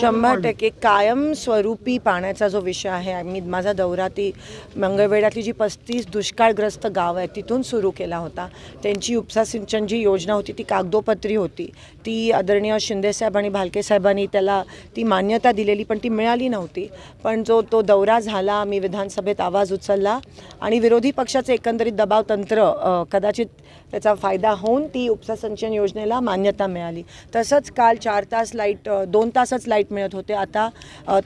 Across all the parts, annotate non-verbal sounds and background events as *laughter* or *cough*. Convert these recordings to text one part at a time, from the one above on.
शंभर टक्के कायमस्वरूपी पाण्याचा जो विषय आहे मी माझा दौरा ती मंगळवेढ्यातली जी पस्तीस दुष्काळग्रस्त गावं आहेत तिथून सुरू केला होता. त्यांची उपसा सिंचन जी योजना होती ती कागदोपत्री होती. ती आदरणीय शिंदेसाहेब आणि भालके साहेबांनी त्याला ती मान्यता दिलेली पण ती मिळाली नव्हती. पण जो तो दौरा झाला मी विधानसभेत आवाज उचलला आणि विरोधी पक्षाचे एकंदरीत दबाव तंत्र कदाचित त्याचा फायदा होऊन ती उपसा सिंचन योजनेला मान्यता मिळाली. तसंच काल चार तास लाइट दोन तासच लाइट मिळत होते. आता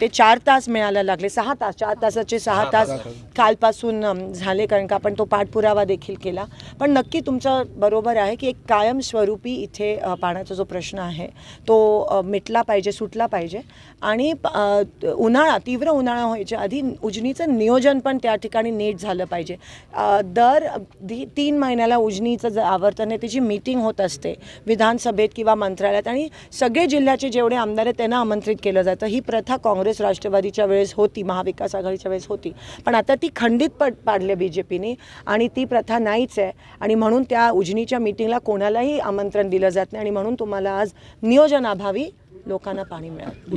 ते चार तास मिळायला लागले. सहा तास चार तासाचे सहा तास कालपासून झाले कारण का आपण तो पाठपुरावा देखील केला. पण नक्की तुमचं बरोबर आहे की एक कायमस्वरूपी इथे पाण्याचा जो प्रश्न आहे तो मिटला पाहिजे सुटला पाहिजे. आणि उन्हाळा तीव्र उन्हाळा व्हायच्या आधी उजनीचं नियोजन पण त्या ठिकाणी नीट झालं पाहिजे. दर तीन महिन्याला उजनीचं ज आवर्तन आहे त्याची मीटिंग होत असते विधानसभेत किंवा मंत्रालयात. आणि सगळे जिल्ह्याचे जेवढे आमदार आहेत त्यांना आमंत्रित केलं जातं. ही प्रथा काँग्रेस राष्ट्रवादीच्या वेळेस होती महाविकास आघाडीच्या वेळेस होती. पण आता ती खंडित पड पाडले बी जे पीने आणि ती प्रथा नाहीच आहे. आणि म्हणून त्या उजनीच्या मिटिंगला कोणालाही आमंत्रण दिलं जात नाही. आणि म्हणून तुम्हाला आज नियोजनाभावी लोकांना पाणी मिळालं.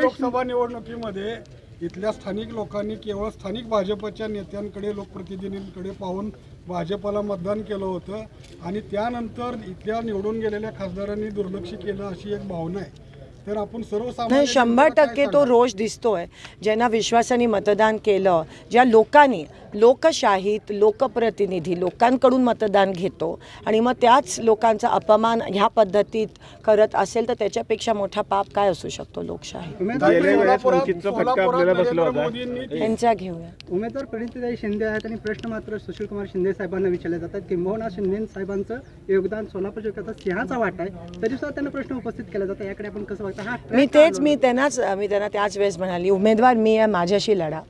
लोकसभा निवडणुकीमध्ये इथल्या स्थानिक लोकांनी केवळ स्थानिक भाजपच्या नेत्यांकडे लोकप्रतिनिधींकडे पाहून भाजपला मतदान केलं होतं आणि त्यानंतर इथल्या निवडून गेलेल्या खासदारांनी दुर्लक्ष केलं अशी एक भावना आहे तर आपण सर्वसामान्य शंभर टक्के तो? रोष दिसतोय ज्यांना विश्वासाने मतदान केलं ज्या लोकांनी लोकशाहीत लोकप्रतिनिधी लोकांकडून मतदान घेतो आणि मग त्याच लोकांचा अपमान ह्या पद्धतीत करत असेल तर त्याच्यापेक्षा मोठा पाप काय असू शकतो लोकशाही यांच्या घेऊया. उमेदवार प्रणितीताई शिंदे आहेत आणि प्रश्न मात्र सुशीलकुमार शिंदे साहेबांना विचारले जातात. किंबहुना शिंदे साहेबांचं योगदान सोलापूर जिल्ह्यात सिंहाचा वाटा आहे. तरी सुद्धा त्यांना प्रश्न उपस्थित केला जातो. याकडे आपण कसं बघता? हा मी तेच मी त्यांनाच मी त्यांना त्याच वेळेस म्हणाली उमेदवार मी आहे माझ्याशी लढा.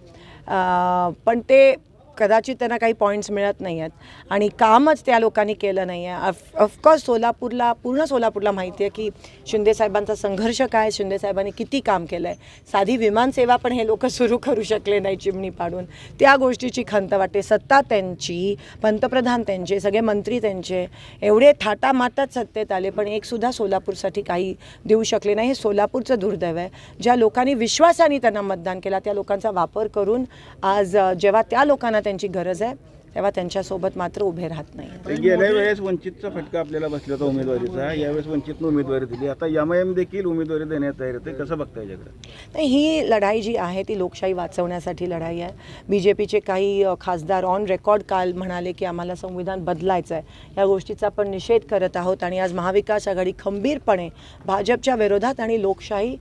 पण ते कदाचित त्यांना काही पॉईंट्स मिळत नाही आहेत आणि कामच त्या लोकांनी केलं नाही आहे अफ ऑफकोर्स सोलापूरला पूर्ण सोलापूरला माहिती आहे की शिंदेसाहेबांचा संघर्ष काय? शिंदेसाहेबांनी किती काम केलं आहे साधी विमानसेवा पण हे लोक सुरू करू शकले नाही चिमणी पाडून. त्या गोष्टीची खंत वाटते. सत्ता त्यांची पंतप्रधान त्यांचे सगळे मंत्री त्यांचे एवढे थाटामाटात सत्तेत आले पण एकसुद्धा सोलापूरसाठी काही देऊ शकले नाही. हे सोलापूरचं दुर्दैव आहे. ज्या लोकांनी विश्वासाने त्यांना मतदान केला त्या लोकांचा वापर करून आज जेव्हा त्या लोकांना त्यांची गरज आहे तेव्हा त्यांच्यासोबत मात्र उभे राहत नाही. गेल्या वेळेस वंचितचा फटका आपल्याला बसला होता उमेदवारीचा. यावेळेस वंचितनं उमेदवारी दिली. आता एम एम देखील उमेदवारी देण्यात तयार आहे. कसं बघताय याच्याकडे? ही लढाई जी आहे ती लोकशाही वाचवण्यासाठी लढाई आहे. बी जे पीचे काही खासदार ऑन रेकॉर्ड काल म्हणाले की आम्हाला संविधान बदलायचं आहे या गोष्टीचा आपण निषेध करत आहोत आणि आज महाविकास आघाडी खंबीरपणे भाजपच्या विरोधात आणि लोकशाही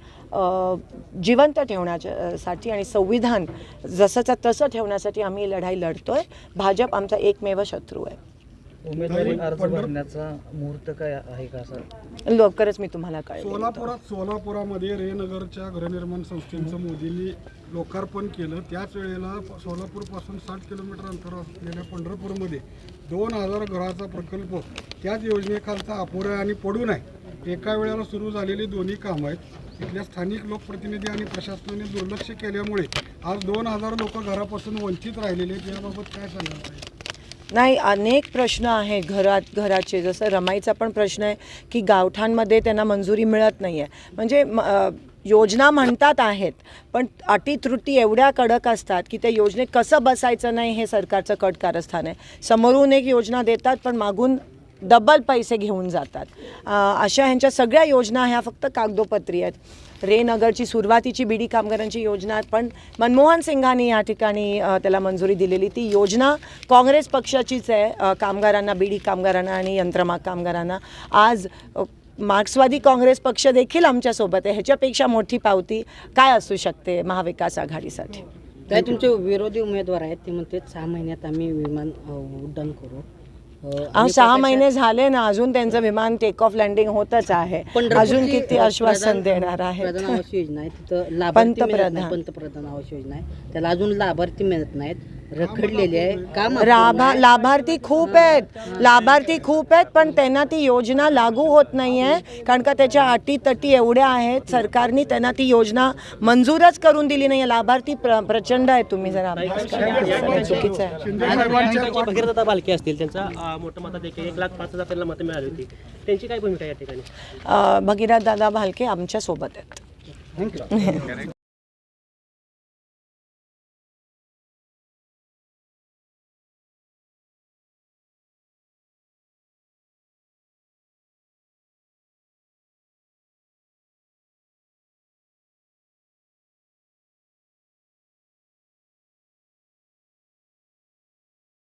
जिवंत ठेवण्यासाठी आणि संविधान जसंच्या तसं ठेवण्यासाठी आम्ही ही लढाई लढतोय. भाजप आमचा एकमेव शत्रू आहे. उमेदवारी अर्ज पंढर- भरण्याचा मुहूर्त काय आहे का असं लवकरच मी तुम्हाला कळेल सोलापुरात सोलापुरामध्ये रेनगरच्या गृहनिर्माण संस्थेचं मोदींनी लोकार्पण केलं. त्याच वेळेला सोलापूरपासून साठ किलोमीटर अंतर असलेल्या पंढरपूरमध्ये दोन हजार घराचा प्रकल्प त्याच योजनेखालचा अपुरा आहे आणि पडून आहे एका वेळेला सुरू झालेली दोन्ही कामं आहेत. इथल्या स्थानिक लोकप्रतिनिधी आणि प्रशासनाने दुर्लक्ष केल्यामुळे आज दोन हजार लोक घरापासून वंचित राहिलेले आहेत. याबाबत काय सांगणार आहे नाही अनेक प्रश्न आहेत घरात घराचे. जसं रमाईचा पण प्रश्न आहे की गावठांमध्ये त्यांना मंजुरी मिळत नाही आहे म्हणजे म- योजना म्हणतात आहेत पण अटी त्रुटी एवढ्या कडक असतात की त्या योजनेत कसं बसायचं नाही हे सरकारचं कट कारस्थान आहे. समोरून एक योजना देतात पण मागून डबल पैसे घेऊन जातात. अशा ह्यांच्या सगळ्या योजना ह्या फक्त कागदोपत्री आहेत. रेनगरची सुरुवातीची बीडी कामगारांची योजना पण मनमोहन सिंगांनी या ठिकाणी त्याला मंजुरी दिलेली. ती योजना काँग्रेस पक्षाचीच आहे कामगारांना बीडी कामगारांना आणि यंत्रमाग कामगारांना. आज मार्क्सवादी काँग्रेस पक्ष देखील आमच्यासोबत आहे. ह्याच्यापेक्षा मोठी पावती काय असू शकते महाविकास आघाडीसाठी? हो. काय तुमचे विरोधी उमेदवार आहेत ते म्हणते सहा महिन्यात आम्ही विमान उड्डाण करू. अहो आणि सहा महिने झाले ना अजून त्यांचं विमान टेक ऑफ लँडिंग होतच आहे. अजून किती आश्वासन देणार आहेत? प्रधान आवास योजना आहे. तिथं लाभार्थी मिळत नाही पंतप्रधान. पंतप्रधान आवास योजना आहे. त्याला अजून लाभार्थी मिळत नाहीत. रखडलेली आहे. काम राभा लाभार्थी खूप आहेत. लाभार्थी खूप आहेत पण त्यांना ती योजना लागू होत नाही आहे कारण का त्याच्या अटी तटी एवढ्या आहेत. सरकारने त्यांना ती योजना मंजूरच करून दिली नाही आहे लाभार्थी प्र प्रचंड आहे तुम्ही जरा अभ्यास करा. चुकीचं आहे. बालके असतील त्यांचा मोठं मत देखील एक लाख पाच हजार त्यांना मतं मिळाली होती. त्यांची काय भूमिका या ठिकाणी? अं, भगीरथ दादा भालके आमच्यासोबत आहेत *laughs*